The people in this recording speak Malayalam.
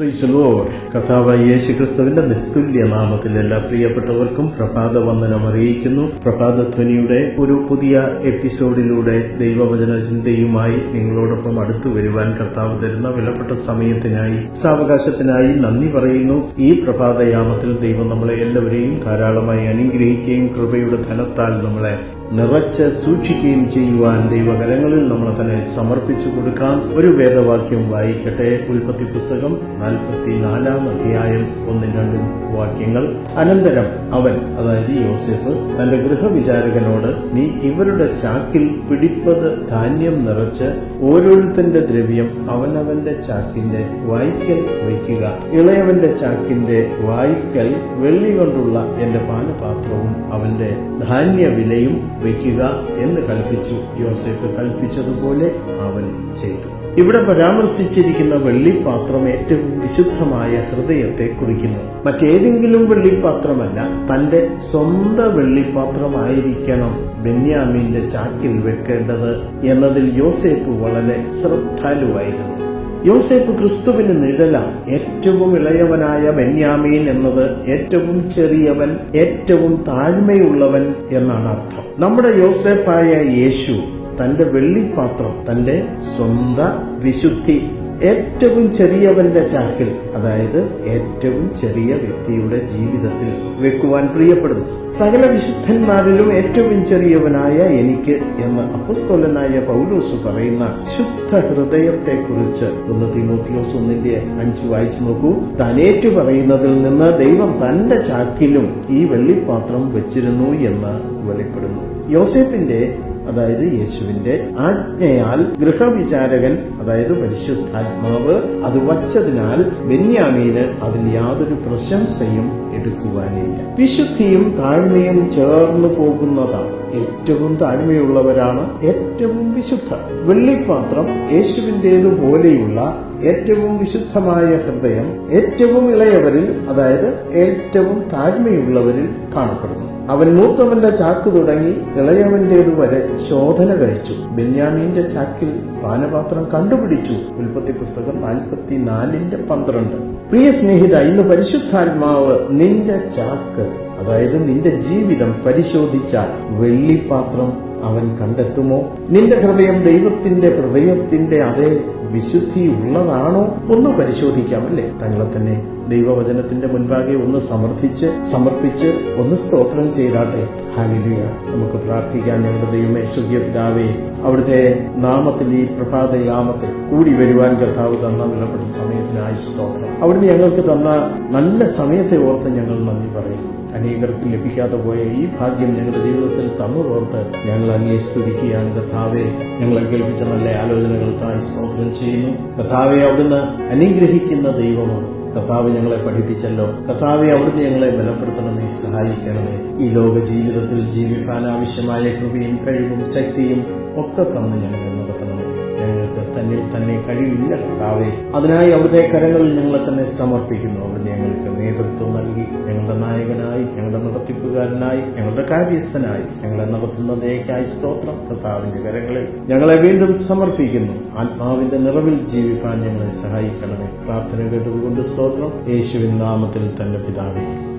കഥാവ് യേശു ക്രിസ്തുവിന്റെ നിസ്തുല്യ നാമത്തിൽ എല്ലാ പ്രിയപ്പെട്ടവർക്കും പ്രഭാത വന്ദനം അറിയിക്കുന്നു. പ്രഭാതധ്വനിയുടെ ഒരു പുതിയ എപ്പിസോഡിലൂടെ ദൈവവചന ചിന്തയുമായി നിങ്ങളോടൊപ്പം അടുത്തു വരുവാൻ കർത്താവ് തരുന്ന വിലപ്പെട്ട സമയത്തിനായി സാവകാശത്തിനായി നന്ദി പറയുന്നു. ഈ പ്രഭാതയാമത്തിൽ ദൈവം നമ്മളെ എല്ലാവരെയും ധാരാളമായി അനുഗ്രഹിക്കുകയും കൃപയുടെ ധനത്താൽ നമ്മളെ നിറച്ച് സൂക്ഷിക്കുകയും ചെയ്യുവാൻ ദൈവകരങ്ങളിൽ നമ്മളെ തന്നെ സമർപ്പിച്ചു കൊടുക്കാം. ഒരു വേദവാക്യം വായിക്കട്ടെ. ഉൽപ്പത്തി പുസ്തകം നാൽപ്പത്തി നാലാം അധ്യായം ഒന്നും രണ്ടും വാക്യങ്ങൾ. അനന്തരം അവൻ അതായത് യോസെഫ് തന്റെ ഗൃഹവിചാരകനോട് നീ ഇവരുടെ ചാക്കിൽ പിടിപ്പത് ധാന്യം നിറച്ച് ഓരോരുത്തന്റെ ദ്രവ്യം അവനവന്റെ ചാക്കിന്റെ വായ്ക്കൽ വയ്ക്കുക. ഇളയവന്റെ ചാക്കിന്റെ വായ്ക്കൽ വെള്ളി കൊണ്ടുള്ള എന്റെ പാനപാത്രവും അവന്റെ ധാന്യവിലയും വയ്ക്കുക എന്ന് കൽപ്പിച്ചു. യോസേഫ് കൽപ്പിച്ചതുപോലെ അവൻ ചെയ്തു. ഇവിടെ പരാമർശിച്ചിരിക്കുന്ന വെള്ളിപ്പാത്രം ഏറ്റവും വിശുദ്ധമായ ഹൃദയത്തെ കുറിക്കുന്നു. മറ്റേതെങ്കിലും വെള്ളിപ്പാത്രമല്ല തന്റെ സ്വന്തം വെള്ളിപ്പാത്രമായിരിക്കണം ബെന്യാമിന്റെ ചാക്കിൽ വെക്കേണ്ടത് എന്നതിൽ യോസേഫ് വളരെ ശ്രദ്ധാലുവായിരുന്നു. യോസേഫ് ക്രിസ്തുവിന് നിഴലാണ് ഏറ്റവും ഇളയവനായ ബെന്യാമീൻ എന്നത് ഏറ്റവും ചെറിയവൻ ഏറ്റവും താഴ്മയുള്ളവൻ എന്നാണ് അർത്ഥം. നമ്മുടെ യോസേഫായ യേശു തന്റെ വെള്ളിപ്പാത്രം തന്റെ സ്വന്ത വിശുദ്ധി ഏറ്റവും ചെറിയവന്റെ ചാക്കിൽ അതായത് ഏറ്റവും ചെറിയ വ്യക്തിയുടെ ജീവിതത്തിൽ വെക്കുവാൻ പ്രിയപ്പെടുന്നു. സകല വിശുദ്ധന്മാരിലും ഏറ്റവും ചെറിയവനായ എനിക്ക് എന്ന് അപ്പസ്തോലനായ പൗലോസ് പറയുന്ന ശുദ്ധ ഹൃദയത്തെക്കുറിച്ച് ഒന്ന് തിമോത്തിയോസ് ഒന്നിന്റെ അഞ്ചു വായിച്ചു നോക്കൂ. തനേറ്റു പറയുന്നതിൽ നിന്ന് ദൈവം തന്റെ ചാക്കിലും ഈ വെള്ളിപ്പാത്രം വെച്ചിരുന്നു എന്ന് വെളിപ്പെടുന്നു. യോസേഫിന്റെ അതായത് യേശുവിന്റെ ആജ്ഞയാൽ ഗൃഹവിചാരകൻ അതായത് പരിശുദ്ധാത്മാവ് അത് വച്ചതിനാൽ ബെന്യാമീന് അതിൽ യാതൊരു പ്രശംസയും എടുക്കുവാനില്ല. വിശുദ്ധിയും താഴ്മയും ചേർന്നു പോകുന്നതാണ് ഏറ്റവും താഴ്മയുള്ളവരാണ് ഏറ്റവും വിശുദ്ധ. വെള്ളിപ്പാത്രം യേശുവിന്റേതുപോലെയുള്ള ഏറ്റവും വിശുദ്ധമായ ഹൃദയം ഏറ്റവും ഇളയവരിൽ അതായത് ഏറ്റവും താഴ്മയുള്ളവരിൽ കാണപ്പെടുന്നു. അവൻ മൂത്തവന്റെ ചാക്ക് തുടങ്ങി ഇളയവന്റേതു വരെ ശോധന കഴിച്ചു. ബെന്യാമീന്റെ ചാക്കിൽ പാനപാത്രം കണ്ടുപിടിച്ചു. ഉൽപ്പത്തി പുസ്തകം നാൽപ്പത്തിനാലിന്റെ പന്ത്രണ്ട്. പ്രിയ സ്നേഹിത ഇന്ന് പരിശുദ്ധാത്മാവ് നിന്റെ ചാക്ക് അതായത് നിന്റെ ജീവിതം പരിശോധിച്ചാൽ വെള്ളിപ്പാത്രം അവൻ കണ്ടെത്തുമോ? നിന്റെ ഹൃദയം ദൈവത്തിന്റെ ഹൃദയത്തിന്റെ അതേ വിശുദ്ധി ഉള്ളതാണോ? ഒന്ന് പരിശോധിക്കാം അല്ലേ? തങ്ങളെ തന്നെ ദൈവവചനത്തിന്റെ മുൻപാകെ ഒന്ന് സമർത്ഥിച്ച് സമർപ്പിച്ച് ഒന്ന് സ്തോത്രം ചെയ്താട്ടെ. ഹാലിലുയ നമുക്ക് പ്രാർത്ഥിക്കാൻ ഞങ്ങളുടെ ദൈവമേ സ്വർഗീയ പിതാവേ അവിടുത്തെ നാമത്തിൽ ഈ പ്രഭാതയാമത്തിൽ കൂടി വരുവാൻ കർത്താവ് തന്ന വിലപ്പെട്ട സമയത്തിനായി സ്തോത്രം. അവിടുന്ന് ഞങ്ങൾക്ക് തന്ന നല്ല സമയത്തെ ഓർത്ത് ഞങ്ങൾ നന്ദി പറയുന്നു അനേകർക്ക് ലഭിക്കാതെ പോയ ഈ ഭാഗ്യം ഞങ്ങളുടെ ജീവിതത്തിൽ തന്നു ഓർത്ത് ഞങ്ങൾ അങ്ങേ സ്തുതിക്കുകയാണ്. കഥാവെ ഞങ്ങളെ കേൾപ്പിച്ച നല്ല ആലോചനകൾക്കായി സ്തോത്രം ചെയ്യുന്നു. കഥാവെ അവിടുന്ന് അനുഗ്രഹിക്കുന്ന ദൈവമാണ്. കഥാവ് ഞങ്ങളെ പഠിപ്പിച്ചല്ലോ. കർത്താവെ അവിടുന്ന് ഞങ്ങളെ ബലപ്പെടുത്തണമേ സഹായിക്കണമേ. ഈ ലോക ജീവിതത്തിൽ ജീവിക്കാൻ ആവശ്യമായ കൃപയും കഴിവും ശക്തിയും ഒക്കെ തന്നു ഞങ്ങൾക്ക് തന്നിൽ തന്നെ കഴിയില്ല കർത്താവെ. അതിനായി അവിടുത്തെ കരങ്ങളിൽ ഞങ്ങളെ തന്നെ സമർപ്പിക്കുന്നു. അവിടുന്ന് ഞങ്ങൾക്ക് നേതൃത്വം നൽകി. ഞങ്ങളുടെ നായകനായി ഞങ്ങളുടെ നടത്തിപ്പുകാരനായി ഞങ്ങളുടെ കാര്യസ്ഥനായി. ഞങ്ങളെ നടത്തുന്ന ദയക്കായി സ്തോത്രം. കർത്താവിന്റെ കരങ്ങളിൽ ഞങ്ങളെ വീണ്ടും സമർപ്പിക്കുന്നു. ആത്മാവിന്റെ നിറവിൽ ജീവിക്കാൻ ഞങ്ങളെ സഹായിക്കണമേ. പ്രാർത്ഥന കേട്ടതുകൊണ്ട് സ്തോത്രം. യേശുവിൻ നാമത്തിൽ തന്നെ പിതാവേ.